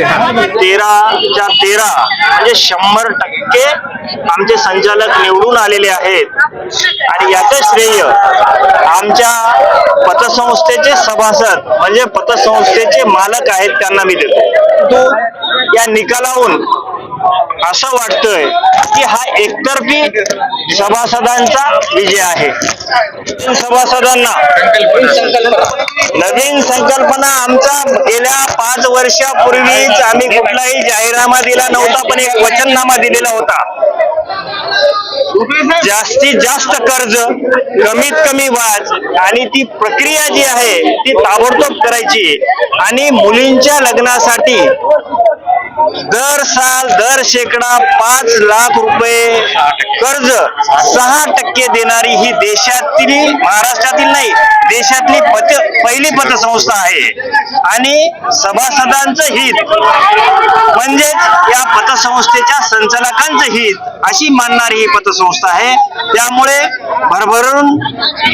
तेराच्या तेरा म्हणजे शंभर टक्के आमचे संचालक निवडून आलेले आहेत. आणि याचं श्रेय आमच्या पतसंस्थेचे सभासद म्हणजे पतसंस्थेचे मालक आहेत त्यांना मी देतो. तो या निकालाहून असं वाटतंय की हा एकतर्फी सभासदांचा विजय आहे. सभासदांना नवीन संकल्पना आमचा गेल्या पाच वर्षापूर्वीच आम्ही कुठलाही जाहीरनामा दिला नव्हता पण एक वचननामा दिलेला होता. जास्तीत जास्त कर्ज कमीत कमी व्याज आणि ती प्रक्रिया जी आहे ती ताबडतोब करायची आणि मुलींच्या लग्नासाठी दर साल दर शेकडा पाच लाख रुपये कर्ज सहा टक्के देणारी ही देशातील महाराष्ट्रातील नाही देशातली पत पहिली पतसंस्था आहे. आणि सभासदांचं हित म्हणजेच या पतसंस्थेच्या संचालकांचं हित अशी मानणारी ही पतसंस्था आहे. त्यामुळे भरभरून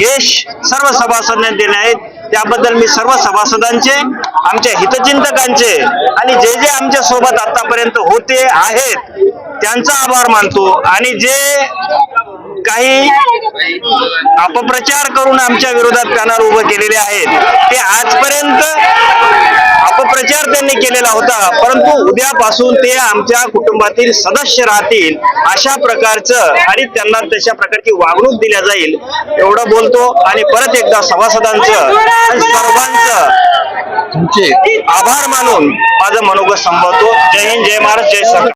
यश सर्व सभासदांना देणे आहेत त्याबद्दल मी सर्व सभासदांचे आमच्या हितचिंतकांचे आणि जे जे आमच्यासोबत आतापर्यंत होते आहेत त्यांचा आभार मानतो. आणि जे काही अपप्रचार करून आमच्या विरोधात पॅनल उभं केलेले आहेत ते आजपर्यंत अपप्रचार त्यांनी केलेला होता. परंतु उद्यापासून ते आमच्या कुटुंबातील सदस्य राहतील अशा प्रकारचं आणि त्यांना तशा प्रकारची वागणूक दिल्या जाईल एवढं बोलतो. आणि परत एकदा सभासदांचं सर्वांचं तुमचे आभार मानून माझं मनोगत संभवतो जय हिंद जय महाराज जय सर